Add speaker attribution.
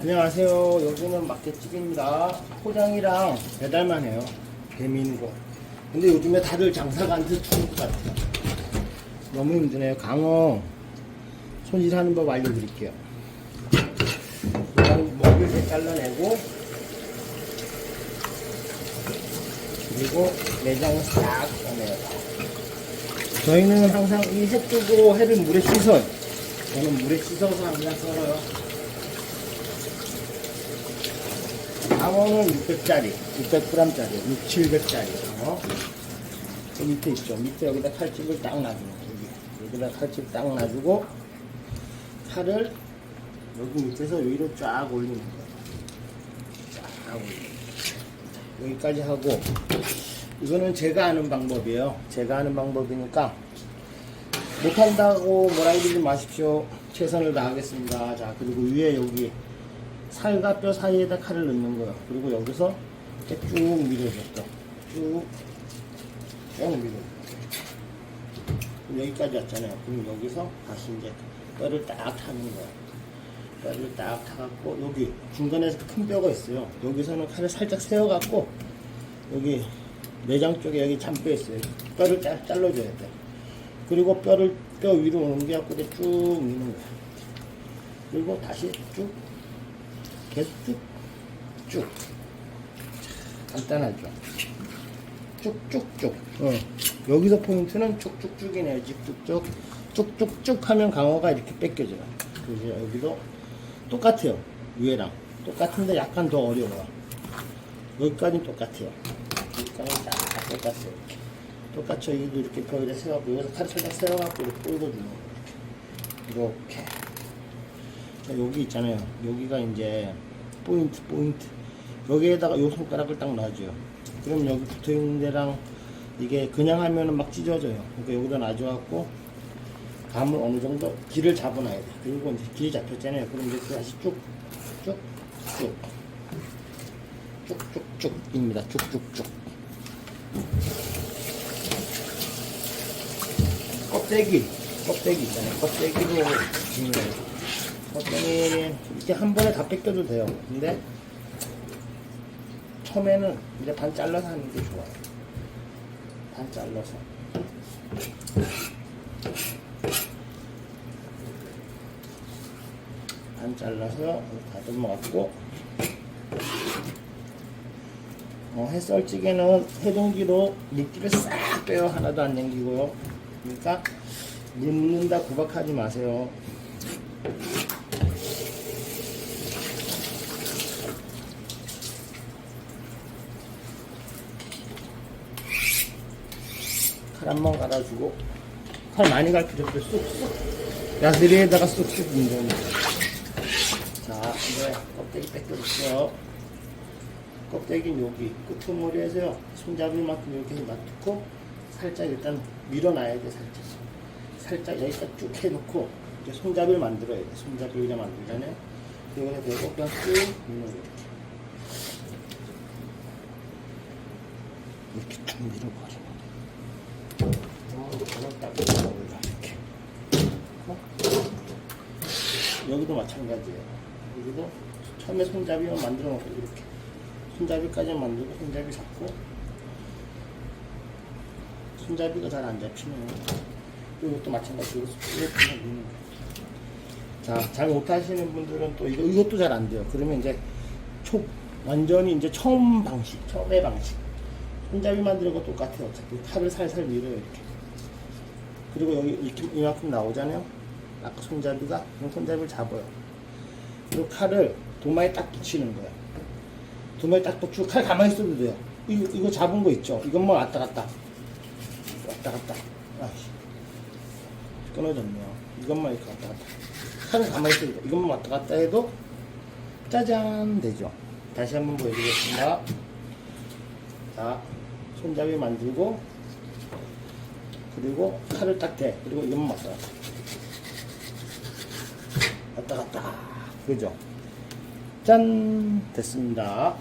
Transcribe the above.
Speaker 1: 안녕하세요. 여기는 마켓집입니다. 포장이랑 배달만 해요. 대민고. 근데 요즘에 다들 장사가 안 되는 것 같아요. 너무 힘드네요. 강어 손질하는 법 알려드릴게요. 일단 먹을 때 잘라내고 그리고 내장을 싹 꺼내요. 저희는 항상 이해 뜨고 해를 물에 씻어요. 저는 물에 씻어서 항상 썰어요. 강어는 600짜리, 600g짜리, 6, 700짜리 강어. 그 밑에 있죠. 밑에 여기다 칼집을 딱 놔주고, 여기. 여기다 칼집 딱 놔주고, 칼을 여기 밑에서 위로 쫙 올리는 거예요. 쫙 올리는. 여기까지 하고, 이거는 제가 아는 방법이에요. 제가 아는 방법이니까, 못한다고 뭐라 그러지 마십시오. 최선을 다하겠습니다. 자, 그리고 위에 여기 살과 뼈 사이에다 칼을 넣는 거예요. 그리고 여기서 이렇게 쭉 밀어줬죠. 쭉, 쭉 밀어. 그럼 여기까지 왔잖아요. 그럼 여기서 다시 이제 뼈를 딱 타는 거예요. 뼈를 딱 타갖고 여기 중간에 큰 뼈가 있어요. 여기서는 칼을 살짝 세워갖고 여기 내장 쪽에 여기 잔뼈 있어요. 뼈를 잘 잘라줘야 돼. 그리고 뼈를 뼈 위로 옮겨갖고 쭉 미는 거예요. 그리고 다시 쭉 계속 쭉, 쭉. 간단하죠. 쭉쭉쭉. 어. 여기서 포인트는 쭉쭉쭉이네요. 쭉쭉쭉. 쭉쭉쭉 하면 강어가 이렇게 뺏겨져요. 그죠? 여기도 똑같아요. 위에랑. 똑같은데 약간 더 어려워요. 여기까지는 똑같아요. 여기까지는 다 똑같아요. 똑같이 여기도 이렇게 벽에 세워갖고, 여기서 칼을 살짝 세워갖고 이렇게 끌어주는 거예요. 이렇게. 자, 여기 있잖아요. 여기가 이제 포인트, 포인트. 여기에다가 요 손가락을 딱 놔줘요. 그럼 여기 붙어 있는 데랑 이게 그냥 하면은 막 찢어져요. 그러니까 여기다 놔줘갖고 감을 어느 정도 길을 잡아놔야 돼. 그리고 이제 길이 잡혔잖아요. 그럼 이제 그 다시 쭉, 쭉, 쭉. 쭉쭉쭉입니다. 쭉쭉쭉. 껍데기, 껍데기 있잖아요. 껍데기로 중요해요. 껍데기 이렇게 한 번에 다 뺏겨도 돼요. 근데 처음에는 이제 반 잘라서 하는 게 좋아요. 반 잘라서. 반 잘라서 다듬어 갖고 어, 해썰찌개는 해동기로 물기를 싹 빼요. 하나도 안 남기고요. 그러니까 물 묻는다 구박하지 마세요. 칼 한 번 갈아주고 칼 많이 갈 필요 없어요. 쑥쑥 야스리에다가 쑥쑥 문제는 자 이제 껍데기 뺏겨주세요. 껍데기는 여기 끄트머리에서요. 손잡이만큼 이렇게 놔두고 살짝 일단 밀어놔야 돼 살짝. 살짝 여기다 쭉 해놓고 이제 손잡이를 만들어야 돼. 손잡이 여기다 만들잖아요 여기다 대고 그냥 쭉 밀는 거 이렇게 쭉 밀어버리면 어, 저는 딱 올라 이렇게 어? 여기도 마찬가지예요 여기도 처음에 손잡이만 만들어 놓고 이렇게 손잡이까지 만들고 손잡이 잡고 손잡이가 잘 안 잡히면 이것도 마찬가지로 이렇게 미는 거예요. 자, 잘 못하시는 분들은 또 이거, 이것도 잘 안 돼요. 그러면 이제 초, 완전히 이제 처음 방식, 처음의 방식. 손잡이 만드는 거 똑같아요. 어차피 칼을 살살 밀어요, 이렇게. 그리고 여기 이렇게 이만큼 나오잖아요. 아까 손잡이가, 손잡이를 잡아요. 그리고 칼을 도마에 딱 붙이는 거예요. 도마에 딱 붙이고 칼 가만히 있어도 돼요. 이거, 이거 잡은 거 있죠? 이것만 왔다 갔다. 왔다 갔다. 아이씨. 끊어졌네요. 이것만 이렇게 왔다 갔다. 칼은 가만히 있어도 돼. 이것만 왔다 갔다 해도 짜잔 되죠. 다시 한번 보여드리겠습니다. 자, 손잡이 만들고 그리고 칼을 딱 대. 그리고 이것만 왔다 갔다. 왔다 갔다. 그죠? 짠! 됐습니다.